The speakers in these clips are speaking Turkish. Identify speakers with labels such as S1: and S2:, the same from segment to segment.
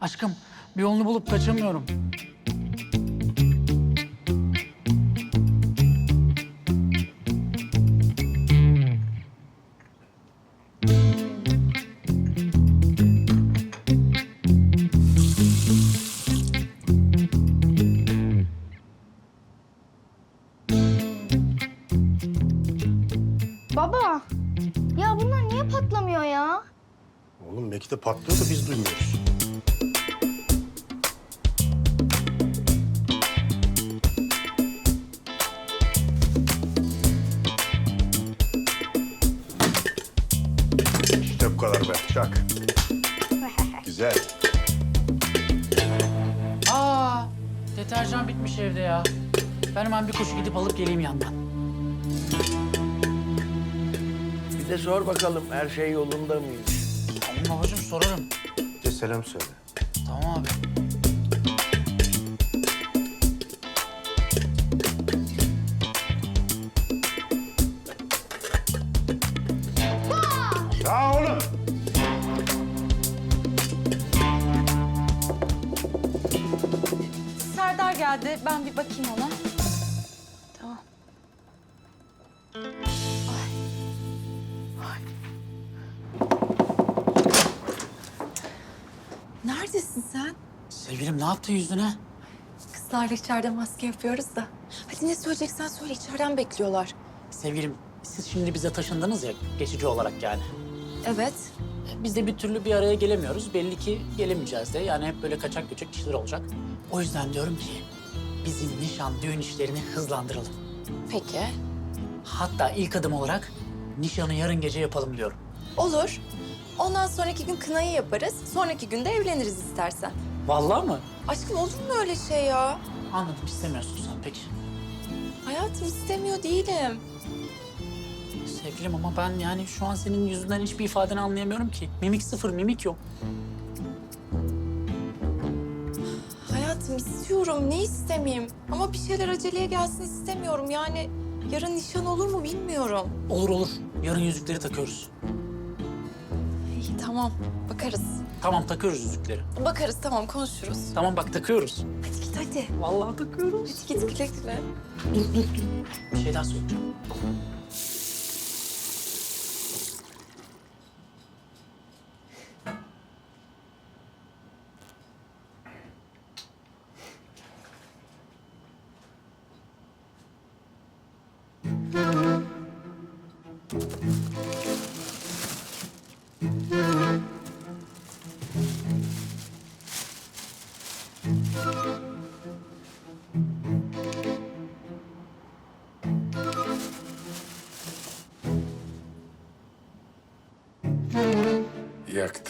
S1: Aşkım bir yolunu bulup kaçamıyorum.
S2: De patlıyor da biz duymuyoruz. İşte bu kadar be. Çak. Güzel.
S1: Aa, deterjan bitmiş evde ya. Ben hemen bir koşu gidip alıp geleyim yandan.
S3: Bir de sor bakalım her şey yolunda mıymış?
S1: Tamam babacığım sorarım.
S2: De selam söyle.
S1: Tamam abi.
S2: Ya oğlum.
S4: Serdar geldi. Ben bir bakayım ona. Neredesin sen?
S1: Sevgilim ne yaptı yüzüne?
S4: Kızlarla içeride maske yapıyoruz da. Hadi ne söyleyeceksen söyle. içeriden bekliyorlar.
S1: Sevgilim siz şimdi bize taşındınız ya geçici olarak yani.
S4: Evet.
S1: Biz de bir türlü bir araya gelemiyoruz. Belli ki gelemeyeceğiz de. Yani hep böyle kaçak göçek kişiler olacak. O yüzden diyorum ki bizim nişan düğün işlerini hızlandıralım.
S4: Peki.
S1: Hatta ilk adım olarak nişanı yarın gece yapalım diyorum.
S4: Olur. Ondan sonraki gün kınayı yaparız. Sonraki günde evleniriz istersen.
S1: Vallahi mı?
S4: Aşkım olur mu öyle şey ya?
S1: Anladım istemiyorsun sen peki.
S4: Hayatım istemiyor değilim.
S1: Sevgilim ama ben yani şu an senin yüzünden hiçbir ifadeni anlayamıyorum ki. Mimik sıfır, mimik yok.
S4: Hayatım istiyorum. Ne istemeyeyim? Ama bir şeyler aceleye gelsin istemiyorum. Yani yarın nişan olur mu bilmiyorum.
S1: Olur olur. Yarın yüzükleri takıyoruz.
S4: İyi tamam. Bakarız.
S1: Tamam takıyoruz yüzükleri.
S4: Bakarız tamam konuşuruz.
S1: Tamam bak takıyoruz.
S4: Hadi git hadi.
S1: Vallahi takıyoruz.
S4: Hadi git güle güle.
S1: Dur dur dur. Bir şey daha söyleyeceğim.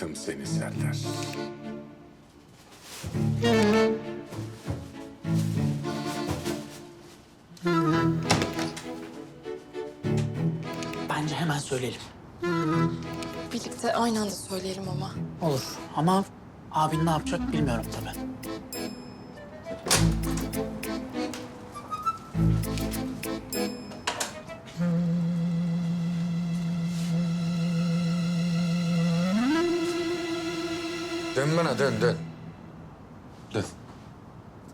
S5: Yaktım seni Serdar.
S1: Bence hemen söyleyelim.
S4: Birlikte aynı anda söyleyelim ama.
S1: Olur ama abin ne yapacak bilmiyorum tabii.
S5: Dön bana dön dön. Dön.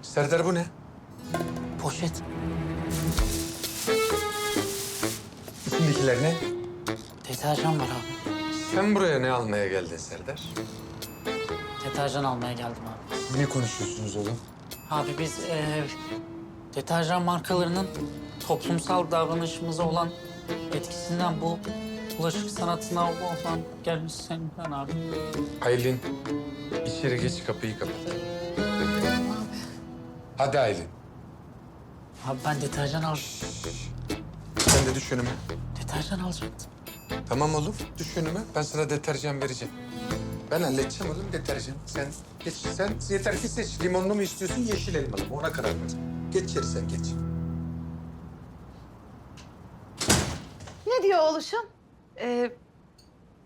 S5: Serdar bu ne?
S1: Poşet.
S5: İçindekiler ne?
S1: Deterjan var abi.
S5: Sen buraya ne almaya geldin Serdar?
S1: Deterjan almaya geldim abi.
S5: Siz ne konuşuyorsunuz oğlum?
S1: Abi biz eee deterjan markalarının toplumsal davranışımıza olan etkisinden bu bulaşık sanatına olan gelmişsin ben abi.
S5: Aylin, içeri geç kapıyı kapat. Hadi Aylin.
S1: Abi ben deterjan al
S5: Sen de düş önüme.
S1: deterjan alacaktım.
S5: Tamam oğlum, düş önüme. Ben sana deterjan vereceğim. Ben halledeceğim oğlum deterjan. Sen geç, sen yeter ki seç. Limonlu mu istiyorsun, yeşil elmalı mı? Ona karar ver. Geç içeri sen, geç.
S6: Ne diyor oğluşum? Ee,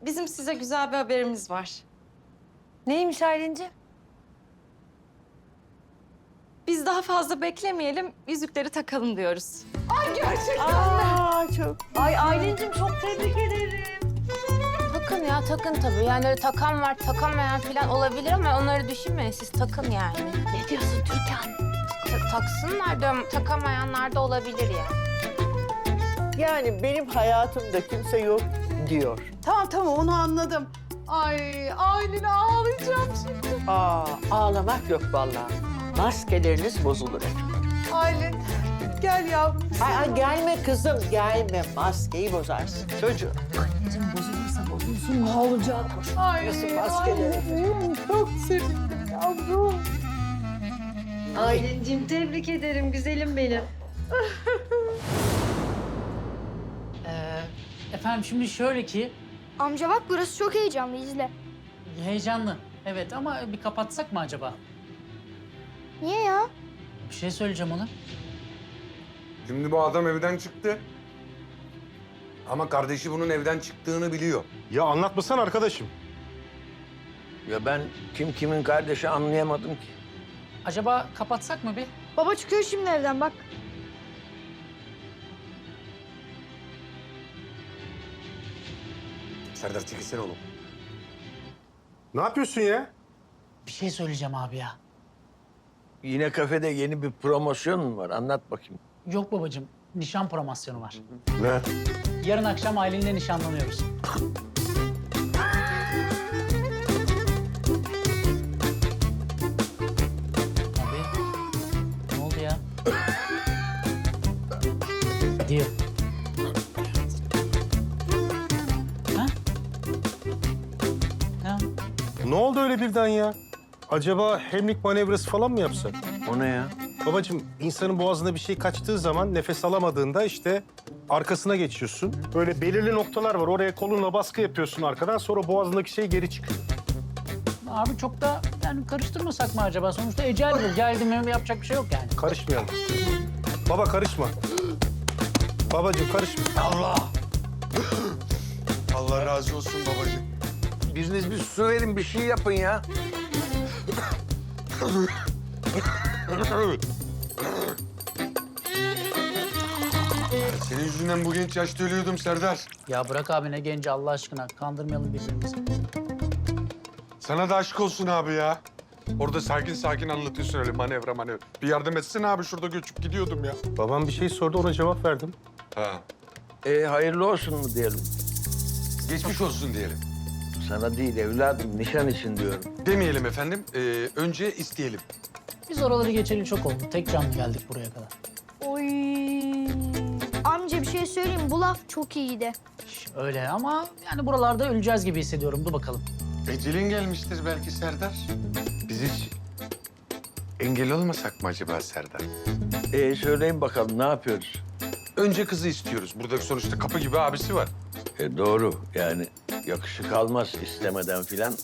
S4: bizim size güzel bir haberimiz var.
S6: Neymiş Aylin'ciğim?
S4: Biz daha fazla beklemeyelim, yüzükleri takalım diyoruz.
S6: Aa çok. Ay Aylin'ciğim çok tebrik ederim.
S7: Takın ya takın tabii. Yani öyle takan var, takamayan falan olabilir ama onları düşünmeyin. Siz takın yani.
S6: Ne diyorsun Türkan?
S7: Ta- taksınlar diyorum. Takamayanlar da olabilir yani.
S3: Yani benim hayatımda kimse yok diyor.
S6: Tamam tamam onu anladım. Ay Aylin'e ağlayacağım şimdi.
S3: Aa, ağlamak yok vallahi. Maskeleriniz bozulur.
S6: Aylin gel yavrum.
S3: Ay, ay gelme kızım gelme. Maskeyi bozarsın çocuğum.
S6: Ay,
S3: Nasıl maskeleri?
S6: Aylin'ciğim, çok sevindim yavrum. Aylin'cim tebrik ederim güzelim benim.
S1: efendim şimdi şöyle ki
S8: Amca bak burası çok heyecanlı izle.
S1: heyecanlı. Evet ama bir kapatsak mı acaba?
S8: Niye ya?
S1: Bir şey söyleyeceğim ona.
S5: Şimdi bu adam evden çıktı. Ama kardeşi bunun evden çıktığını biliyor.
S2: Ya anlatmasana arkadaşım.
S3: Ya ben kim kimin kardeşi anlayamadım ki.
S1: Acaba kapatsak mı bir?
S8: Baba çıkıyor şimdi evden bak.
S5: Serdar çekilsene oğlum.
S2: Ne yapıyorsun ya?
S1: Bir şey söyleyeceğim abi ya.
S3: Yine kafede yeni bir promosyon mu var? Anlat bakayım.
S1: Yok babacığım, nişan promosyonu var.
S2: Ne?
S1: Yarın akşam Aylin'le nişanlanıyoruz. Ne oldu
S2: öyle birden ya? Acaba hemlik manevrası falan mı yapsak?
S3: O ne ya?
S2: Babacığım insanın boğazına bir şey kaçtığı zaman nefes alamadığında işte arkasına geçiyorsun. Böyle belirli noktalar var. Oraya kolunla baskı yapıyorsun arkadan. Sonra boğazındaki şey geri çıkıyor.
S1: Abi çok da yani karıştırmasak mı acaba? Sonuçta ecel bu. Geldi mi yapacak bir şey yok yani.
S2: Karışmayalım. Baba karışma. Babacığım karışma.
S5: Allah! Allah razı olsun babacığım.
S3: Biriniz bir su verin bir şey yapın ya.
S5: Senin yüzünden bu genç yaşta ölüyordum Serdar.
S1: Ya bırak abi ne genci Allah aşkına. Kandırmayalım birbirimizi.
S5: Sana da aşk olsun abi ya. Orada sakin sakin anlatıyorsun öyle manevra manevra. Bir yardım etsene abi şurada göçüp gidiyordum ya.
S2: Babam bir şey sordu ona cevap verdim.
S5: Ha.
S3: E, hayırlı olsun mu diyelim?
S5: Geçmiş olsun diyelim.
S3: Sana değil evladım, nişan için diyorum.
S5: Demeyelim efendim. Ee, önce isteyelim.
S1: Biz oraları geçeli çok oldu. Tek canlı geldik buraya kadar.
S8: Oy. Amca bir şey söyleyeyim bu laf çok iyiydi.
S1: Şş, Öyle ama yani buralarda öleceğiz gibi hissediyorum. Dur bakalım.
S5: Ecelin gelmiştir belki Serdar. Biz hiç engel olmasak mı acaba Serdar?
S3: E, söyleyin bakalım ne yapıyoruz?
S5: Önce kızı istiyoruz. Burada sonuçta kapı gibi abisi var.
S3: E, doğru yani yakışık almaz istemeden filan.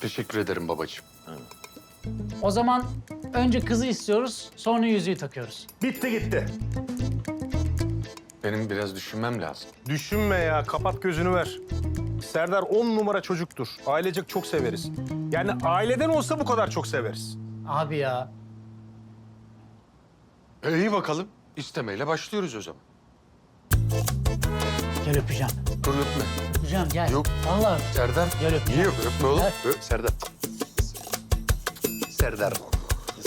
S5: Teşekkür ederim babacığım.
S1: O zaman önce kızı istiyoruz, sonra yüzüğü takıyoruz.
S2: Bitti gitti.
S5: Benim biraz düşünmem lazım.
S2: Düşünme ya, kapat gözünü ver. Serdar on numara çocuktur. Ailecek çok severiz. Yani aileden olsa bu kadar çok severiz.
S1: Abi ya.
S5: E, iyi bakalım. İstemeyle başlıyoruz o zaman.
S1: Gel öpeceğim.
S5: Dur öpme.
S1: Öpeceğim gel.
S5: Yok.
S1: Vallahi
S5: Serdar.
S1: Gel öpeceğim.
S5: Öp- öpme oğlum? Öp Serdar. Serdar.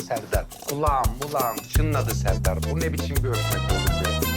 S5: Serdar. Kulağım, kulağım çınladı Serdar. Bu ne biçim bir öpmek oğlum ya?